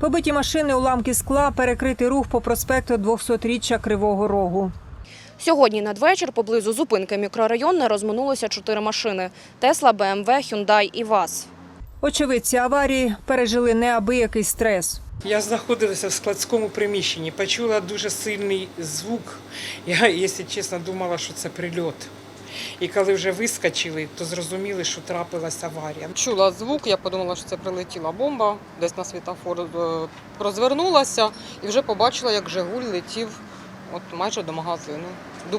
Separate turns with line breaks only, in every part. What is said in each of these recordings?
Побиті машини, уламки скла, перекритий рух по проспекту 200-річчя Кривого Рогу.
Сьогодні надвечір поблизу зупинки мікрорайонне розминулися чотири машини – Тесла, БМВ, Хюндай і ВАЗ.
Очевидці аварії пережили неабиякий стрес.
Я знаходилася в складському приміщенні, почула дуже сильний звук. Я, якщо чесно, думала, що це прильот. І коли вже вискочили, то зрозуміли, що трапилася аварія.
Чула звук, я подумала, що це прилетіла бомба, десь на світофор е, розвернулася і вже побачила, як Жигуль летів от майже до магазину.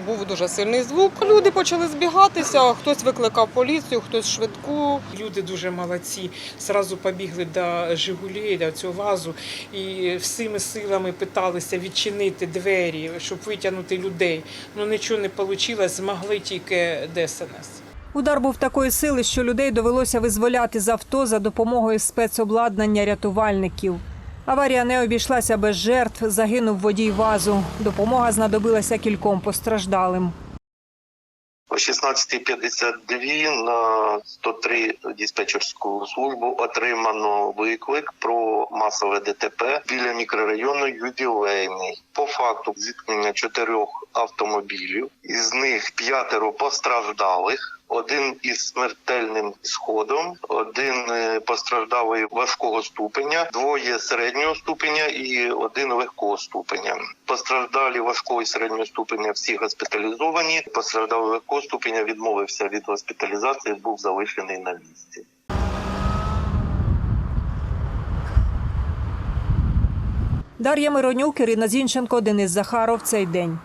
Був дуже сильний звук. Люди почали збігатися, хтось викликав поліцію, хтось швидку.
Люди дуже молодці, зразу побігли до Жигулі, до цього вазу і всіми силами питалися відчинити двері, щоб витягнути людей. Ну нічого не вийшло, змогли тільки ДСНС.
Удар був такої сили, що людей довелося визволяти з авто за допомогою спецобладнання рятувальників. Аварія не обійшлася без жертв, загинув водій вазу. Допомога знадобилася кільком постраждалим.
О 16.52 на 103 диспетчерську службу отримано виклик про масове ДТП біля мікрорайону Ювілейний. По факту зіткнення чотирьох автомобілів, із них п'ятеро постраждалих. Один із смертельним сходом, один е, постраждалий важкого ступеня, двоє середнього ступеня і один легкого ступеня. Постраждалі важкого і середнього ступеня всі госпіталізовані. Постраждалий легкого ступеня відмовився від госпіталізації, був залишений на місці.
Дар'я Миронюк, Ірина Зінченко, Денис Захаров. Цей день.